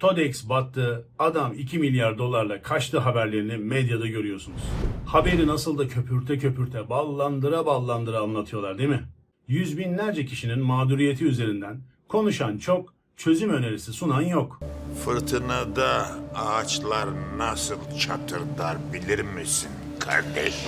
Todex battı, adam 2 milyar dolarla kaçtı haberlerini medyada görüyorsunuz. Haberi nasıl da köpürte köpürte, ballandıra ballandıra anlatıyorlar değil mi? Yüz binlerce kişinin mağduriyeti üzerinden konuşan çok, çözüm önerisi sunan yok. Fırtınada ağaçlar nasıl çatırdar bilir misin kardeş?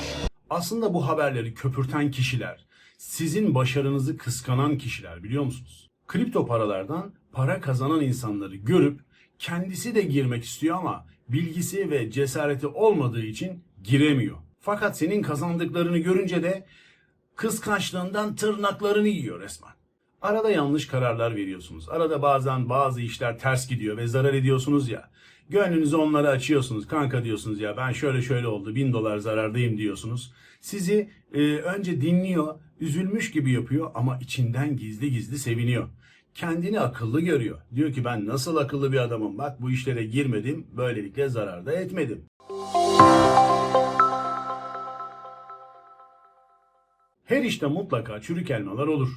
Aslında bu haberleri köpürten kişiler, sizin başarınızı kıskanan kişiler biliyor musunuz? Kripto paralardan para kazanan insanları görüp kendisi de girmek istiyor ama bilgisi ve cesareti olmadığı için giremiyor. Fakat senin kazandıklarını görünce de kıskançlığından tırnaklarını yiyor resmen. Arada yanlış kararlar veriyorsunuz. Arada bazen bazı işler ters gidiyor ve zarar ediyorsunuz ya. Gönlünüzü onlara açıyorsunuz. Kanka diyorsunuz ya ben şöyle şöyle oldu bin dolar zarardayım diyorsunuz. Sizi e, önce dinliyor, üzülmüş gibi yapıyor ama içinden gizli gizli seviniyor. Kendini akıllı görüyor. Diyor ki ben nasıl akıllı bir adamım bak bu işlere girmedim böylelikle zarar da etmedim. Her işte mutlaka çürük elmalar olur.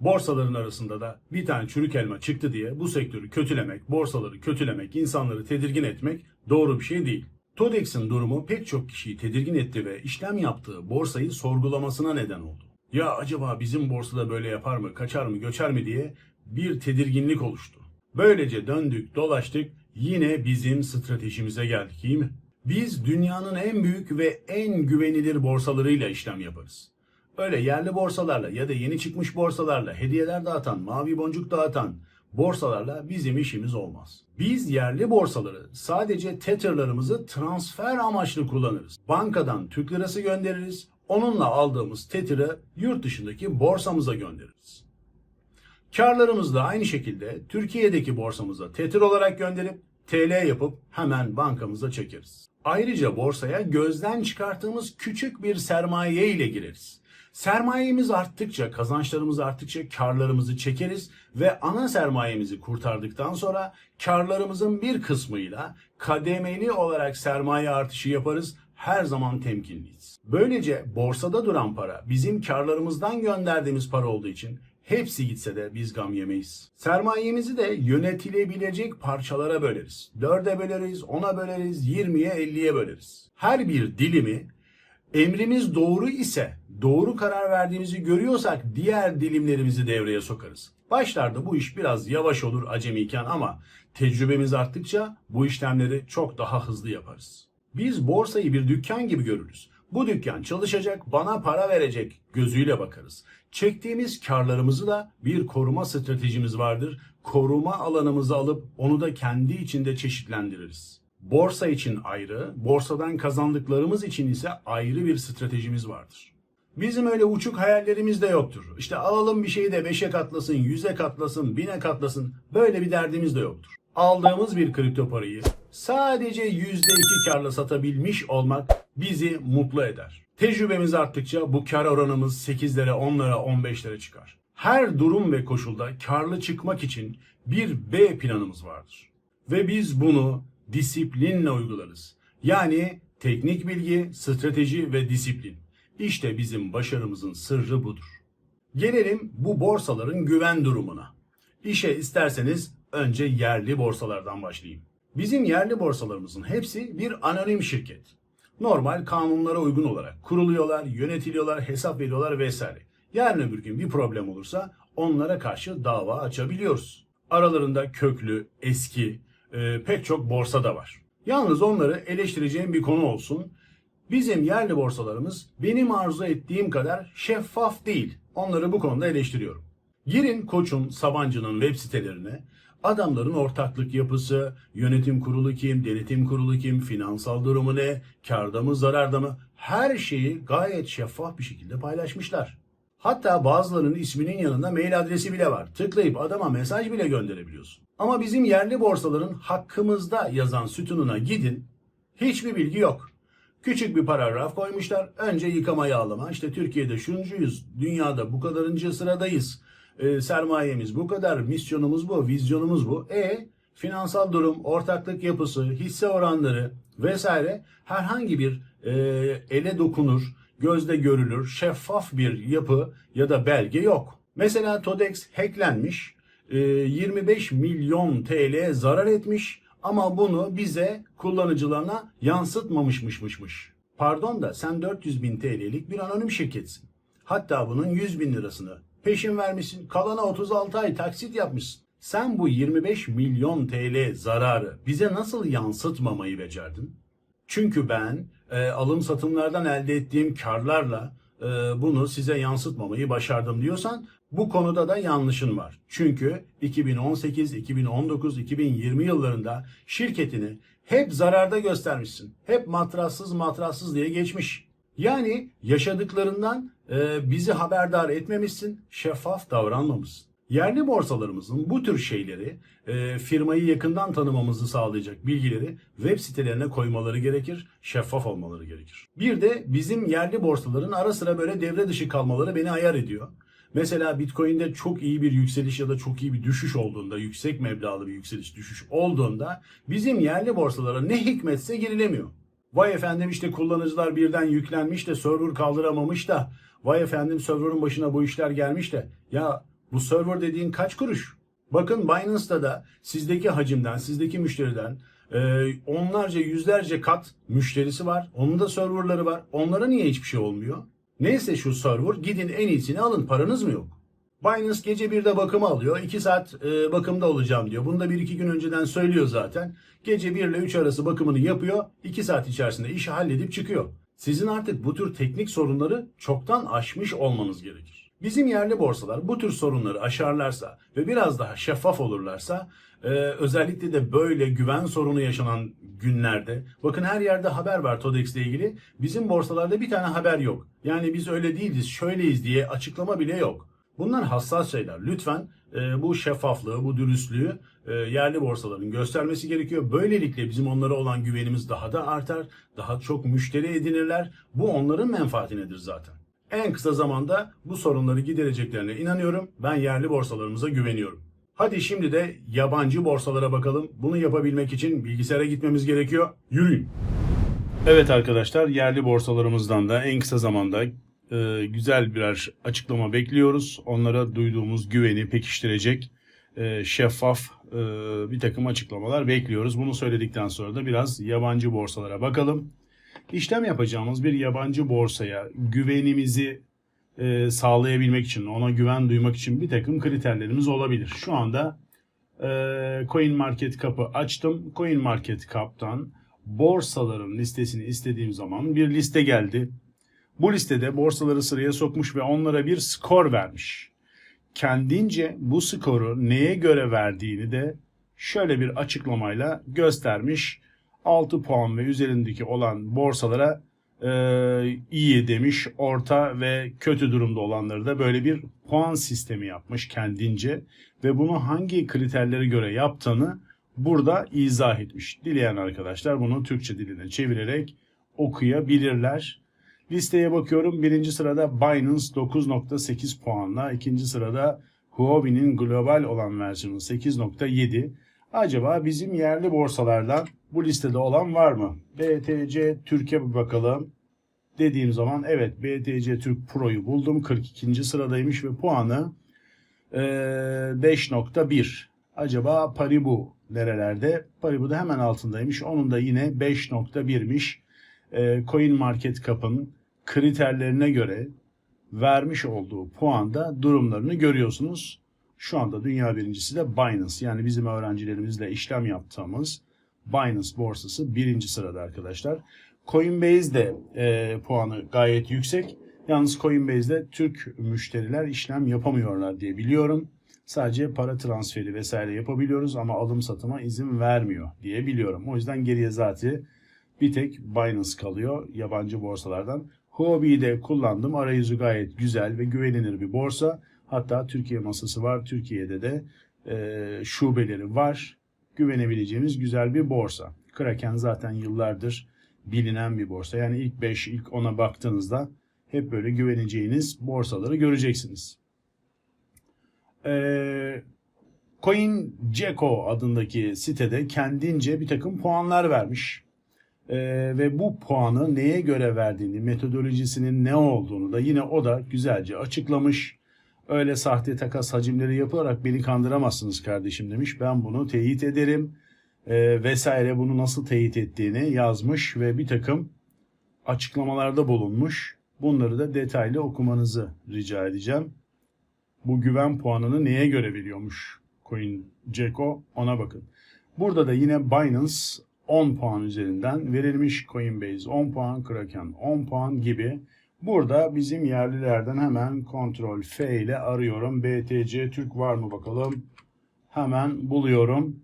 Borsaların arasında da bir tane çürük elma çıktı diye bu sektörü kötülemek, borsaları kötülemek, insanları tedirgin etmek doğru bir şey değil. Todex'in durumu pek çok kişiyi tedirgin etti ve işlem yaptığı borsayı sorgulamasına neden oldu. Ya acaba bizim borsada böyle yapar mı, kaçar mı, göçer mi diye bir tedirginlik oluştu. Böylece döndük, dolaştık, yine bizim stratejimize geldik, iyi mi? Biz dünyanın en büyük ve en güvenilir borsalarıyla işlem yaparız. Öyle yerli borsalarla ya da yeni çıkmış borsalarla hediyeler dağıtan, mavi boncuk dağıtan borsalarla bizim işimiz olmaz. Biz yerli borsaları sadece Tether'larımızı transfer amaçlı kullanırız. Bankadan Türk lirası göndeririz. Onunla aldığımız Tether'ı yurt dışındaki borsamıza göndeririz. Karlarımızı da aynı şekilde Türkiye'deki borsamıza Tether olarak gönderip TL yapıp hemen bankamıza çekeriz. Ayrıca borsaya gözden çıkarttığımız küçük bir sermaye ile gireriz. Sermayemiz arttıkça, kazançlarımız arttıkça karlarımızı çekeriz ve ana sermayemizi kurtardıktan sonra karlarımızın bir kısmıyla kademeli olarak sermaye artışı yaparız. Her zaman temkinliyiz. Böylece borsada duran para bizim karlarımızdan gönderdiğimiz para olduğu için hepsi gitse de biz gam yemeyiz. Sermayemizi de yönetilebilecek parçalara böleriz. 4'e böleriz, 10'a böleriz, 20'ye 50'ye böleriz. Her bir dilimi Emrimiz doğru ise, doğru karar verdiğimizi görüyorsak diğer dilimlerimizi devreye sokarız. Başlarda bu iş biraz yavaş olur acemiyken ama tecrübemiz arttıkça bu işlemleri çok daha hızlı yaparız. Biz borsayı bir dükkan gibi görürüz. Bu dükkan çalışacak, bana para verecek gözüyle bakarız. Çektiğimiz karlarımızı da bir koruma stratejimiz vardır. Koruma alanımızı alıp onu da kendi içinde çeşitlendiririz. Borsa için ayrı, borsadan kazandıklarımız için ise ayrı bir stratejimiz vardır. Bizim öyle uçuk hayallerimiz de yoktur. İşte alalım bir şeyi de 5'e katlasın, 100'e katlasın, 1000'e katlasın. Böyle bir derdimiz de yoktur. Aldığımız bir kripto parayı sadece %2 karla satabilmiş olmak bizi mutlu eder. Tecrübemiz arttıkça bu kar oranımız 8'lere, 10'lara, 15'lere çıkar. Her durum ve koşulda karlı çıkmak için bir B planımız vardır. Ve biz bunu disiplinle uygularız. Yani teknik bilgi, strateji ve disiplin. İşte bizim başarımızın sırrı budur. Gelelim bu borsaların güven durumuna. İşe isterseniz önce yerli borsalardan başlayayım. Bizim yerli borsalarımızın hepsi bir anonim şirket. Normal kanunlara uygun olarak kuruluyorlar, yönetiliyorlar, hesap veriyorlar vesaire. Yarın öbür gün bir problem olursa onlara karşı dava açabiliyoruz. Aralarında köklü, eski, e, pek çok borsa da var. Yalnız onları eleştireceğim bir konu olsun. Bizim yerli borsalarımız benim arzu ettiğim kadar şeffaf değil. Onları bu konuda eleştiriyorum. Girin Koç'un, Sabancı'nın web sitelerine. Adamların ortaklık yapısı, yönetim kurulu kim, denetim kurulu kim, finansal durumu ne, karda mı, zararda mı her şeyi gayet şeffaf bir şekilde paylaşmışlar. Hatta bazılarının isminin yanında mail adresi bile var. Tıklayıp adama mesaj bile gönderebiliyorsun. Ama bizim yerli borsaların hakkımızda yazan sütununa gidin. Hiçbir bilgi yok. Küçük bir paragraf koymuşlar. Önce yıkama yağlama. İşte Türkiye'de şuncuyuz. Dünyada bu kadarıncı sıradayız. Ee, sermayemiz bu kadar. Misyonumuz bu. Vizyonumuz bu. E finansal durum, ortaklık yapısı, hisse oranları vesaire herhangi bir e, ele dokunur, gözde görülür, şeffaf bir yapı ya da belge yok. Mesela Todex hacklenmiş. e, 25 milyon TL zarar etmiş ama bunu bize kullanıcılarına yansıtmamışmışmışmış. Pardon da sen 400 bin TL'lik bir anonim şirketsin. Hatta bunun 100 bin lirasını peşin vermişsin. Kalana 36 ay taksit yapmışsın. Sen bu 25 milyon TL zararı bize nasıl yansıtmamayı becerdin? Çünkü ben e, alım satımlardan elde ettiğim karlarla e, bunu size yansıtmamayı başardım diyorsan bu konuda da yanlışın var. Çünkü 2018, 2019, 2020 yıllarında şirketini hep zararda göstermişsin. Hep matrassız matrassız diye geçmiş. Yani yaşadıklarından e, bizi haberdar etmemişsin, şeffaf davranmamışsın. Yerli borsalarımızın bu tür şeyleri, e, firmayı yakından tanımamızı sağlayacak bilgileri web sitelerine koymaları gerekir, şeffaf olmaları gerekir. Bir de bizim yerli borsaların ara sıra böyle devre dışı kalmaları beni ayar ediyor. Mesela Bitcoin'de çok iyi bir yükseliş ya da çok iyi bir düşüş olduğunda, yüksek meblağlı bir yükseliş düşüş olduğunda bizim yerli borsalara ne hikmetse girilemiyor. Vay efendim işte kullanıcılar birden yüklenmiş de server kaldıramamış da vay efendim server'ın başına bu işler gelmiş de ya bu server dediğin kaç kuruş? Bakın Binance'da da sizdeki hacimden, sizdeki müşteriden e, onlarca yüzlerce kat müşterisi var. Onun da serverları var. Onlara niye hiçbir şey olmuyor? Neyse şu server gidin en iyisini alın paranız mı yok? Binance gece birde bakımı alıyor. 2 saat e, bakımda olacağım diyor. Bunu da 1-2 gün önceden söylüyor zaten. Gece 1 ile 3 arası bakımını yapıyor. 2 saat içerisinde işi halledip çıkıyor. Sizin artık bu tür teknik sorunları çoktan aşmış olmanız gerekir. Bizim yerli borsalar bu tür sorunları aşarlarsa ve biraz daha şeffaf olurlarsa e, özellikle de böyle güven sorunu yaşanan günlerde bakın her yerde haber var TODEX ile ilgili. Bizim borsalarda bir tane haber yok. Yani biz öyle değiliz, şöyleyiz diye açıklama bile yok. Bunlar hassas şeyler. Lütfen e, bu şeffaflığı, bu dürüstlüğü e, yerli borsaların göstermesi gerekiyor. Böylelikle bizim onlara olan güvenimiz daha da artar. Daha çok müşteri edinirler. Bu onların menfaatinedir zaten. En kısa zamanda bu sorunları gidereceklerine inanıyorum. Ben yerli borsalarımıza güveniyorum. Hadi şimdi de yabancı borsalara bakalım. Bunu yapabilmek için bilgisayara gitmemiz gerekiyor. Yürüyün. Evet arkadaşlar yerli borsalarımızdan da en kısa zamanda e, güzel birer açıklama bekliyoruz. Onlara duyduğumuz güveni pekiştirecek e, şeffaf e, bir takım açıklamalar bekliyoruz. Bunu söyledikten sonra da biraz yabancı borsalara bakalım. İşlem yapacağımız bir yabancı borsaya güvenimizi e, sağlayabilmek için, ona güven duymak için bir takım kriterlerimiz olabilir. Şu anda e, Coin Market Cap'ı açtım. Coin Market Cap'tan borsaların listesini istediğim zaman bir liste geldi. Bu listede borsaları sıraya sokmuş ve onlara bir skor vermiş. Kendince bu skoru neye göre verdiğini de şöyle bir açıklamayla göstermiş. 6 puan ve üzerindeki olan borsalara e, iyi demiş, orta ve kötü durumda olanları da böyle bir puan sistemi yapmış kendince ve bunu hangi kriterlere göre yaptığını burada izah etmiş. Dileyen arkadaşlar bunu Türkçe diline çevirerek okuyabilirler. Listeye bakıyorum. Birinci sırada Binance 9.8 puanla. ikinci sırada Huobi'nin global olan versiyonu 8.7. Acaba bizim yerli borsalardan bu listede olan var mı? BTC Türkiye bakalım. Dediğim zaman evet BTC Türk Pro'yu buldum. 42. sıradaymış ve puanı e, 5.1. Acaba Paribu nerelerde? Paribu da hemen altındaymış. Onun da yine 5.1'miş. E, Coin Market Cap'ın kriterlerine göre vermiş olduğu puanda durumlarını görüyorsunuz. Şu anda dünya birincisi de Binance. Yani bizim öğrencilerimizle işlem yaptığımız Binance borsası birinci sırada arkadaşlar. Coinbase de e, puanı gayet yüksek. Yalnız Coinbase'de Türk müşteriler işlem yapamıyorlar diye biliyorum. Sadece para transferi vesaire yapabiliyoruz ama alım satıma izin vermiyor diye biliyorum. O yüzden geriye zaten bir tek Binance kalıyor yabancı borsalardan. Huobi'yi de kullandım. Arayüzü gayet güzel ve güvenilir bir borsa. Hatta Türkiye masası var. Türkiye'de de e, şubeleri var. Güvenebileceğimiz güzel bir borsa. Kraken zaten yıllardır bilinen bir borsa. Yani ilk 5, ilk 10'a baktığınızda hep böyle güveneceğiniz borsaları göreceksiniz. Ee, CoinGecko adındaki sitede kendince bir takım puanlar vermiş. Ee, ve bu puanı neye göre verdiğini, metodolojisinin ne olduğunu da yine o da güzelce açıklamış. Öyle sahte takas hacimleri yaparak beni kandıramazsınız kardeşim demiş. Ben bunu teyit ederim e, vesaire bunu nasıl teyit ettiğini yazmış ve bir takım açıklamalarda bulunmuş. Bunları da detaylı okumanızı rica edeceğim. Bu güven puanını neye göre veriyormuş CoinGecko ona bakın. Burada da yine Binance 10 puan üzerinden verilmiş Coinbase 10 puan, Kraken 10 puan gibi. Burada bizim yerlilerden hemen kontrol F ile arıyorum. BTC Türk var mı bakalım. Hemen buluyorum.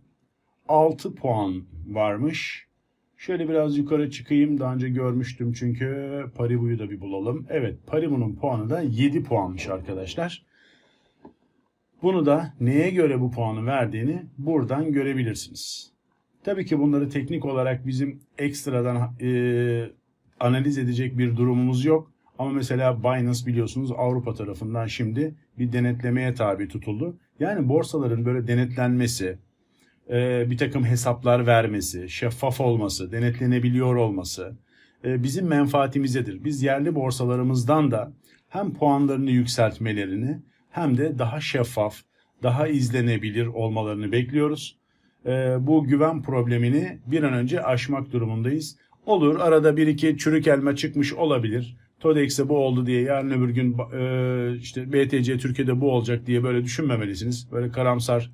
6 puan varmış. Şöyle biraz yukarı çıkayım. Daha önce görmüştüm çünkü Paribu'yu da bir bulalım. Evet Paribu'nun puanı da 7 puanmış arkadaşlar. Bunu da neye göre bu puanı verdiğini buradan görebilirsiniz. Tabii ki bunları teknik olarak bizim ekstradan e, analiz edecek bir durumumuz yok. Ama mesela Binance biliyorsunuz Avrupa tarafından şimdi bir denetlemeye tabi tutuldu. Yani borsaların böyle denetlenmesi, e, bir takım hesaplar vermesi, şeffaf olması, denetlenebiliyor olması e, bizim menfaatimizedir. Biz yerli borsalarımızdan da hem puanlarını yükseltmelerini hem de daha şeffaf, daha izlenebilir olmalarını bekliyoruz. E, bu güven problemini bir an önce aşmak durumundayız. Olur arada bir iki çürük elma çıkmış olabilir. Todex'e bu oldu diye yarın öbür gün e, işte BTC Türkiye'de bu olacak diye böyle düşünmemelisiniz. Böyle karamsar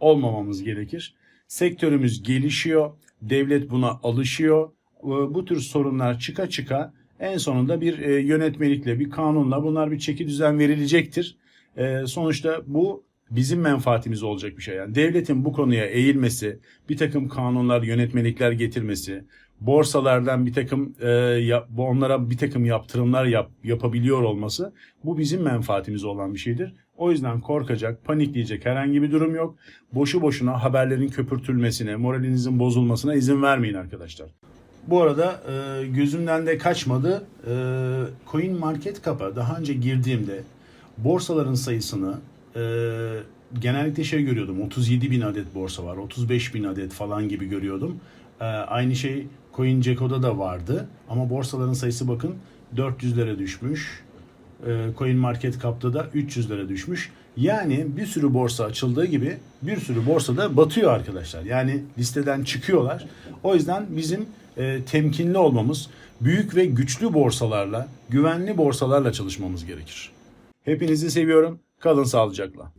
olmamamız gerekir. Sektörümüz gelişiyor. Devlet buna alışıyor. E, Bu tür sorunlar çıka çıka en sonunda bir e, yönetmelikle, bir kanunla bunlar bir çeki düzen verilecektir. E, Sonuçta bu bizim menfaatimiz olacak bir şey. Yani devletin bu konuya eğilmesi, bir takım kanunlar, yönetmelikler getirmesi, borsalardan bir takım e, ya- bu onlara bir takım yaptırımlar yap, yapabiliyor olması bu bizim menfaatimiz olan bir şeydir. O yüzden korkacak, panikleyecek herhangi bir durum yok. Boşu boşuna haberlerin köpürtülmesine, moralinizin bozulmasına izin vermeyin arkadaşlar. Bu arada e, gözümden de kaçmadı. E, Coin Market Cap'a daha önce girdiğimde borsaların sayısını e, genellikle şey görüyordum. 37 bin adet borsa var, 35 bin adet falan gibi görüyordum. E, aynı şey CoinGecko'da da vardı. Ama borsaların sayısı bakın 400'lere düşmüş. E, Coin Market Cap'ta da 300'lere düşmüş. Yani bir sürü borsa açıldığı gibi bir sürü borsa da batıyor arkadaşlar. Yani listeden çıkıyorlar. O yüzden bizim e, temkinli olmamız, büyük ve güçlü borsalarla, güvenli borsalarla çalışmamız gerekir. Hepinizi seviyorum. Kalın sağlıcakla.